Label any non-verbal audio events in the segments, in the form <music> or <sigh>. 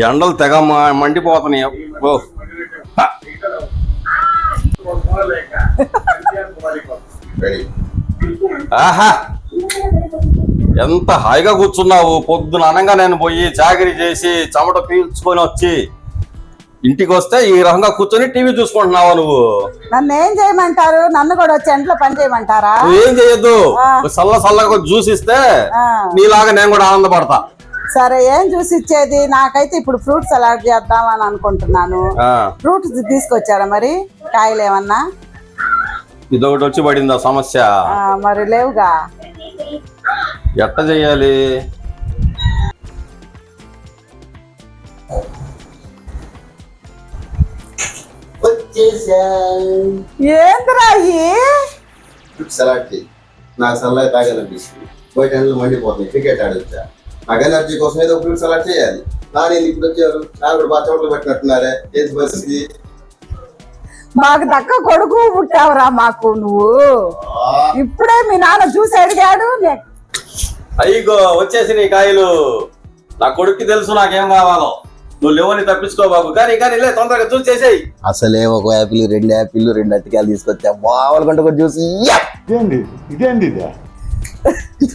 ఎండలు తెగ మండిపోతున్నాయి ఓ. <laughs> ఆహా ఎంత హాయిగా కూర్చున్నావు? పొద్దున అనగా నేను పోయి చాకరీ చేసి చెమట పీల్చుకొని వచ్చి ఇంటికి వస్తే ఈ రకంగా కూర్చొని టీవీ చూసుకుంటున్నావా నువ్వు? నన్ను ఏం చేయమంటారు? నన్ను కూడా వచ్చి ఎంట్లో పని చేయమంటారా? నువ్వేం చేయొద్దు. జ్యూస్ ఇస్తే ఆ, నీలాగా నేను కూడా ఆనందపడతా. సరే ఏం చూసి ఇచ్చేది? నాకైతే ఇప్పుడు ఫ్రూట్స్ అలాట్ చేద్దామని అనుకుంటున్నాను. ఆ, ఫ్రూట్స్ తీసుకొచ్చారా మరి? కాయలు ఏమన్నా? ఇదొకటి వచ్చి పడింది సమస్య? మరి లేవుగా. ఎట్ట చెయ్యాలి ఏందిరా ఇయి? సలాడ్ చేయి నాకు సల్లాయి తాగాలనిపిస్తుంది బయట ఎండలు మండిపోతుంది. క్రికెట్ ఆడొచ్చా? నాకు ఎనర్జీ కోసం ఏదో ఫ్రూట్ సలాడ్ చేయాలి. నాని ఇప్పుడు వచ్చారు? నాకు బాగా చోట్ల పెట్టినట్టున్నారే ఏది పరిస్థితి? మాకు దక్క కొడుకు పుట్టావురా మాకు నువ్వు. ఇప్పుడే మీ నాన్న చూసి అడిగాడు నే- అయ్యో వచ్చేసి నీ కాయలు. నా కొడుక్కి తెలుసు నాకేం కావాలో. నువ్వు లేవని తప్పించుకో బాబు. కానీ కానీ లే తొందరగా చూసి చేసేయి. అసలే ఒక యాపిల్ రెండు యాపిల్ రెండు అట్టికాయలు తీసుకొచ్చా. మామూలు కూడా చూసి యా! ఇదేంటి ఇదేంటి ఇదే?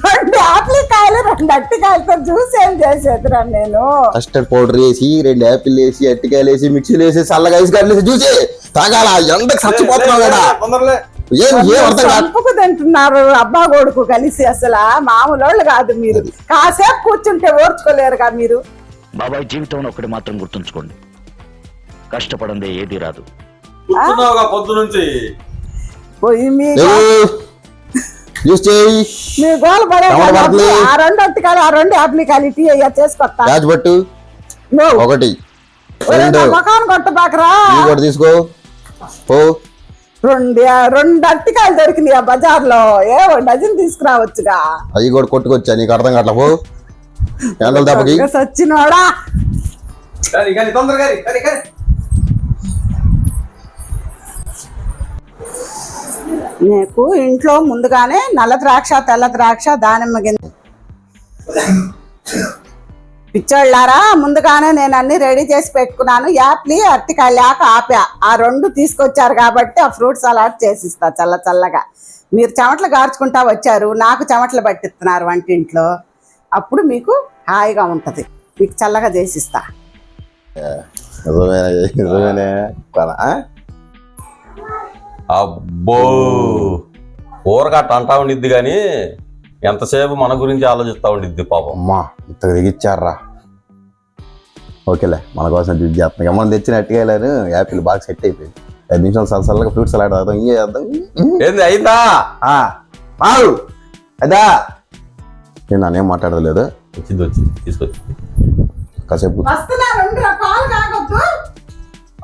రెండు ఆపిల్ కాయలు రెండు అట్టికాయలతో జ్యూస్ ఏం చేసేదిరా నేను? కస్టర్డ్ పౌడర్ వేసి రెండు యాపిల్ వేసి అట్టికాయలు వేసి మిక్సీలు వేసి చల్లగా ఐస్ గడ్డలు వేసి చూసి తాగాల? ఎండకు చచ్చిపోతున్నావు కదా. తొందరలే ఏం ఏం అర్థం కాదు. చంపుకు తింటున్నారు అబ్బా కొడుకు కలిసి అసలు మామూలు వాళ్ళు కాదు మీరు. కాసేపు కూర్చుంటే ఓర్చుకోలేరుగా మీరు. బాబాయ్ జీవితంలో ఒకటి మాత్రం గుర్తుంచుకోండి. కష్టపడందే ఏది రాదు. పొద్దు నుంచి? మీ గోల పడే. ఆ రెండు ఆ రెండు ఇటీ అయ్యా చేసుకొస్తా. నువ్వు ఒకటి. ఒరే, రెండు. నా ముఖాన్ని కొట్టబాకరా. ఇవి కూడా తీసుకో. ఓ రెండు రెండు అట్టికాయలు దొరికినాయి ఆ బజార్లో ఏ ఓ డజన్ తీసుకురావచ్చుగా. అవి కూడా కొట్టుకొచ్చా? నీకు అర్థం కావట్లా? పో. ఎండల దెబ్బకి. సచ్చినోడా. నీకు ఇంట్లో ముందుగానే నల్ల ద్రాక్ష తెల్ల ద్రాక్ష దానిమ్మ గింజ పిచ్చోళ్ళారా? ముందుగానే నేను అన్ని రెడీ చేసి పెట్టుకున్నాను. యాప్లి అరటికాయ లేక ఆపా. ఆ రెండు తీసుకొచ్చారు కాబట్టి ఆ ఫ్రూట్ సలాడ్ చేసిస్తా చల్ల చల్లగా. మీరు చెమటలు గార్చుకుంటా వచ్చారు. నాకు చెమటలు పట్టిస్తున్నారు వంటింట్లో. అప్పుడు మీకు హాయిగా ఉంటుంది. మీకు చల్లగా చేసిస్తా? అబ్బో! ఊరగట్ట అంటా ఉండిద్ది కానీ ఎంతసేపు మన గురించి ఆలోచిస్తా ఉండిద్ది పాపం. అమ్మా ఇంత దిగిచ్చారా ఓకేలే మన కోసం చేస్తున్నాం. మనం తెచ్చిన అట్టికాయలను యాపిల్ బాగా సెట్ అయిపోయింది. ఐదు నిమిషాలు సల్ల సల్లగా ఫ్రూట్స్ సలాడ్ తాగుతాం ఇంకే చేద్దాం? ఏంది అయిందా? ఆ, మావు అదా? నేను నానేం మాట్లాడలేదు వచ్చింది వచ్చింది తీసుకొచ్చి కాసేపు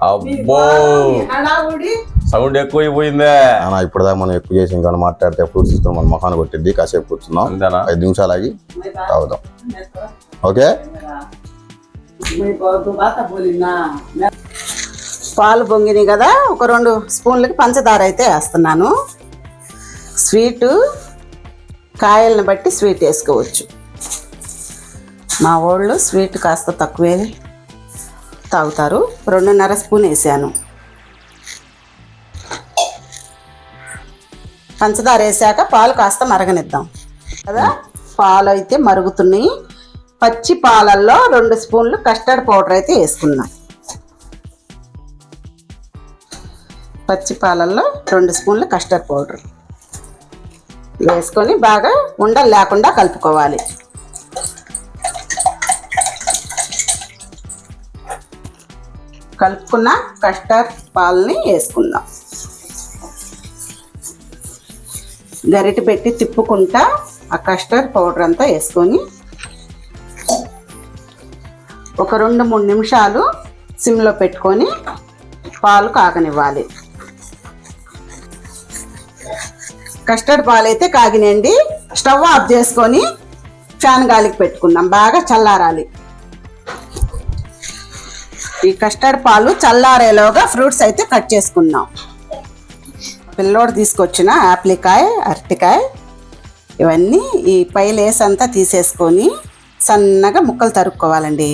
అబ్బో. సౌండ్ ఎక్కువైపోయిందే. అన్న ఇప్పుడు దాకా మనం ఎక్కువ చేసి ఇంకా మాట్లాడితే ఫ్రూట్స్ ఇస్తాం మన మొఖాన్ని కొట్టిద్ది కాసేపు కూర్చుందాం. అంతేనా? ఐదు నిమిషాలు ఆగి తాగుదాం. ఓకే? పాలు పొంగినాయి కదా ఒక రెండు స్పూన్లకి పంచదార అయితే వేస్తున్నాను. స్వీటు కాయలను బట్టి స్వీట్ వేసుకోవచ్చు. మా వాళ్ళు స్వీట్ కాస్త తక్కువే తాగుతారు. రెండున్నర స్పూన్ వేసాను. పంచదార వేసాక పాలు కాస్త మరగనిద్దాం. కదా? పాలు అయితే మరుగుతున్నాయి. పచ్చి పాలల్లో రెండు స్పూన్లు కస్టర్డ్ పౌడర్ అయితే వేసుకుందాం. పచ్చి పాలల్లో రెండు స్పూన్లు కస్టర్డ్ పౌడర్ వేసుకొని బాగా ఉండలు లేకుండా కలుపుకోవాలి. కలుపుకున్న కస్టర్డ్ పాలని వేసుకుందాం. గరిటె పెట్టి తిప్పుకుంటా ఆ కస్టర్డ్ పౌడర్ అంతా వేసుకొని ఒక రెండు మూడు నిమిషాలు సిమ్లో పెట్టుకొని పాలు కాగనివ్వాలి. కస్టర్డ్ పాలు అయితే కాగినండి. స్టవ్ ఆఫ్ చేసుకొని ఫ్యాన్ గాలికి పెట్టుకుందాం. బాగా చల్లారాలి. ఈ కస్టర్డ్ పాలు చల్లారేలోగా ఫ్రూట్స్ అయితే కట్ చేసుకుందాం. పిల్లోడు తీసుకొచ్చిన ఆప్లికాయ అరటికాయ ఇవన్నీ ఈ పై లేస్ అంతా తీసేసుకొని సన్నగా ముక్కలు తరుక్కోవాలండి.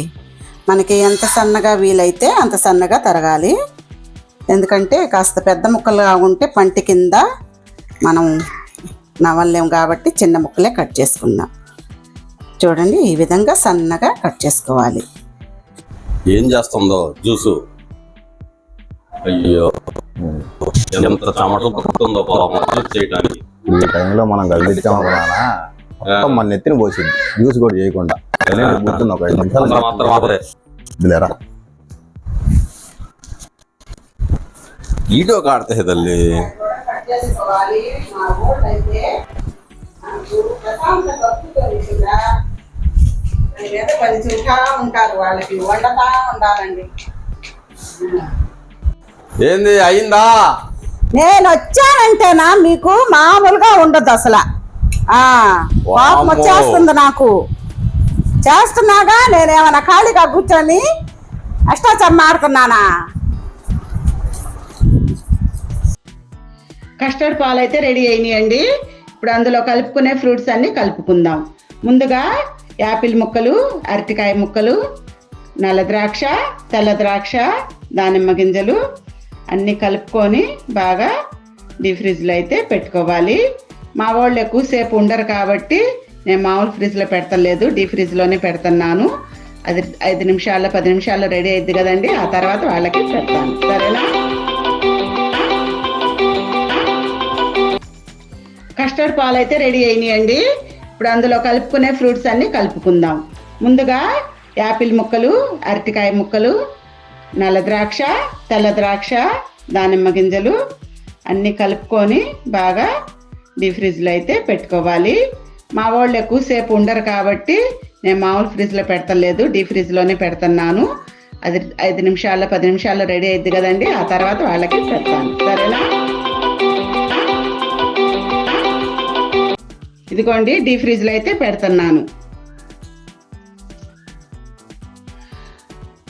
మనకి ఎంత సన్నగా వీలైతే అంత సన్నగా తరగాలి. ఎందుకంటే కాస్త పెద్ద ముక్కలుగా ఉంటే పంటి కింద మనం నవలేము కాబట్టి చిన్న ముక్కలే కట్ చేసుకుందాం. చూడండి ఈ విధంగా సన్నగా కట్ చేసుకోవాలి. ఏం చేస్తుందో జ్యూసు అయ్యో. ఎంత చెమటలు పడుతుందో పొలం చేయడానికి ఈ టైంలో మనం కదా మొత్తం మన నెత్తిని పోసింది. జ్యూస్ కూడా చేయకుండా. గుర్తుంది ఒక ఐదు అంత నిమిషాలు మాత్రం మాత్రమే ఇదిలేరా? వీడియో కాడితే తల్లి. ఉంటారు వాళ్ళకి వండుతా ఉండాలండి ఏంది అయిందా? నేను వచ్చానంటేనా మీకు మామూలుగా ఉండదు అసలు. వామ్మో. వచ్చేస్తుంది నాకు. చేస్తున్నాగా నేనేమన్నా ఖాళీగా కూర్చొని అష్టాచమ్మ ఆడుతున్నానా కస్టర్డ్ పాలు అయితే రెడీ అయినాయండి. ఇప్పుడు అందులో కలుపుకునే ఫ్రూట్స్ అన్ని కలుపుకుందాం. ముందుగా యాపిల్ ముక్కలు అరటికాయ ముక్కలు నల్ల ద్రాక్ష తెల్ల ద్రాక్ష దానిమ్మ గింజలు అన్నీ కలుపుకొని బాగా డీప్ ఫ్రిడ్జ్లో అయితే పెట్టుకోవాలి. మా వాళ్ళు ఎక్కువసేపు ఉండరు కాబట్టి నేను మామూలు ఫ్రిడ్జ్లో పెడతలేదు డీప్ ఫ్రిడ్జ్లోనే పెడుతున్నాను. అది ఐదు నిమిషాల్లో పది నిమిషాల్లో రెడీ అయింది కదండి ఆ తర్వాత వాళ్ళకి పెడతాను. సరేనా? కస్టర్డ్ పాలు అయితే రెడీ అయినాయండి. ఇప్పుడు అందులో కలుపుకునే ఫ్రూట్స్ అన్నీ కలుపుకుందాం. ముందుగా యాపిల్ ముక్కలు అరటికాయ ముక్కలు నల్ల ద్రాక్ష తెల్ల ద్రాక్ష దానిమ్మ గింజలు అన్నీ కలుపుకొని బాగా డీప్ ఫ్రిడ్జ్లో అయితే పెట్టుకోవాలి. మా వాళ్ళు ఎక్కువసేపు ఉండరు కాబట్టి నేను మామూలు ఫ్రిడ్జ్లో పెడతలేదు డీప్ ఫ్రిడ్జ్లోనే పెడుతున్నాను. అది ఐదు నిమిషాల్లో పది నిమిషాల్లో రెడీ అయింది కదండి ఆ తర్వాత వాళ్ళకి పెడతాను. సరేనా? ఇదిగోండి డీ ఫ్రిడ్జ్లో అయితే పెడుతున్నాను.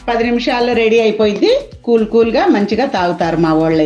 పది నిమిషాల్లో రెడీ అయిపోయింది. కూల్ కూల్గా మంచిగా తాగుతారు మా వాళ్ళు